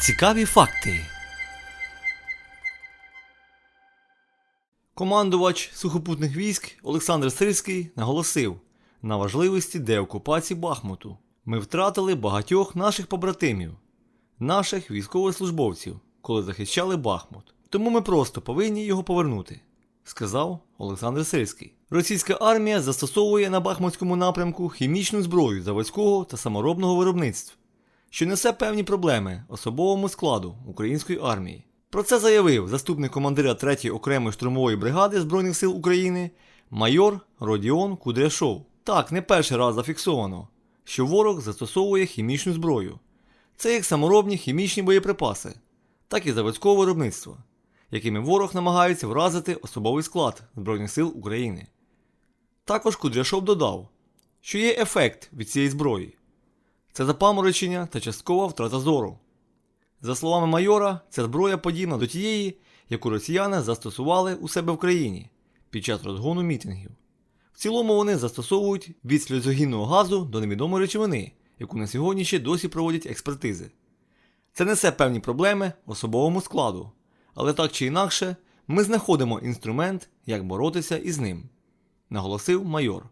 Цікаві факти. Командувач сухопутних військ Олександр Сирський наголосив на важливості деокупації Бахмуту. Ми втратили багатьох наших побратимів, наших військовослужбовців, коли захищали Бахмут. Тому ми просто повинні його повернути, сказав Олександр Сирський. Російська армія застосовує на Бахмутському напрямку хімічну зброю заводського та саморобного виробництв, що несе певні проблеми особовому складу української армії. Про це заявив заступник командира 3-ї окремої штурмової бригади Збройних сил України майор Родіон Кудряшов. Так, не перший раз зафіксовано, що ворог застосовує хімічну зброю. Це як саморобні хімічні боєприпаси, так і заводського виробництва, якими ворог намагається вразити особовий склад Збройних сил України. Також Кудряшов додав, що є ефект від цієї зброї це запаморочення та часткова втрата зору. За словами майора, ця зброя подібна до тієї, яку росіяни застосували у себе в країні під час розгону мітингів. В цілому вони застосовують від сльозогінного газу до невідомої речовини, яку на сьогодні ще досі проводять експертизи. Це несе певні проблеми особовому складу, але так чи інакше, ми знаходимо інструмент, як боротися із ним, наголосив майор.